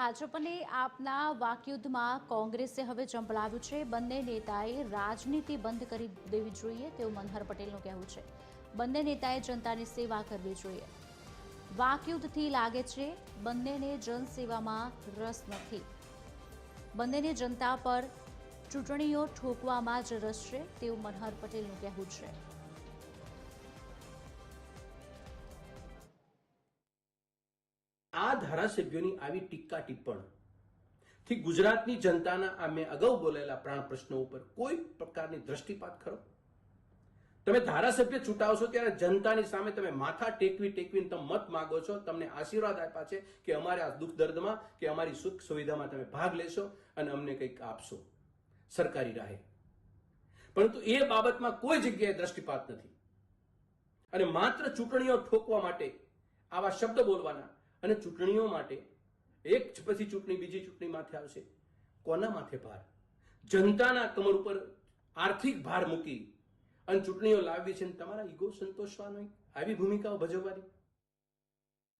ભાજપને આપના વાકયુદ્ધમાં કોંગ્રેસે હવે ચંપલાવ્યું છે. બંને નેતાએ રાજનીતિ બંધ કરી દેવી જોઈએ તેવું મનહર પટેલનું કહેવું છે. બંને નેતાએ જનતાની સેવા કરવી જોઈએ. વાકયુદ્ધથી લાગે છે બંનેને જનસેવામાં રસ નથી. બંનેને જનતા પર ચૂંટણીઓ ઠોકવામાં જ રસ છે તેવું મનહર પટેલનું કહેવું છે. ધારાસભ્યોની આવી ટીકા ટિપ્પણ. થી ગુજરાતની જનતાના આ મેં અગાઉ બોલેલા પ્રાણ પ્રશ્નો ઉપર કોઈ પ્રકારની દ્રષ્ટિપાત કરો તમે ધારાસભ્ય ચૂંટાવશો ત્યારે જનતાની સામે તમે માથા ટેકવી ટેકવીને તમે મત માગો છો, તમને આશીર્વાદ આપ્યા છે કે અમારે આ દુઃખ દર્દમાં, કે અમારી સુખ સુવિધામાં તમે ભાગ લેશો અને અમને કંઈક આપશો સરકારી રાહે. પરંતુ એ બાબતમાં કોઈ જગ્યાએ દ્રષ્ટિપાત નથી. અને માત્ર ચૂંટણીઓ ઠોકવા માટે આવા શબ્દ બોલવાના અને ચૂંટણીઓ માટે, એક પછી ચૂંટણી બીજી ચૂંટણી માથે આવશે, કોના માથે ભાર? જનતાના કમર ઉપર આર્થિક ભાર મૂકી અને ચૂંટણીઓ લાવવી છે તમારા ઈગો સંતોષવાનો આવી ભૂમિકાઓ ભજવવાની?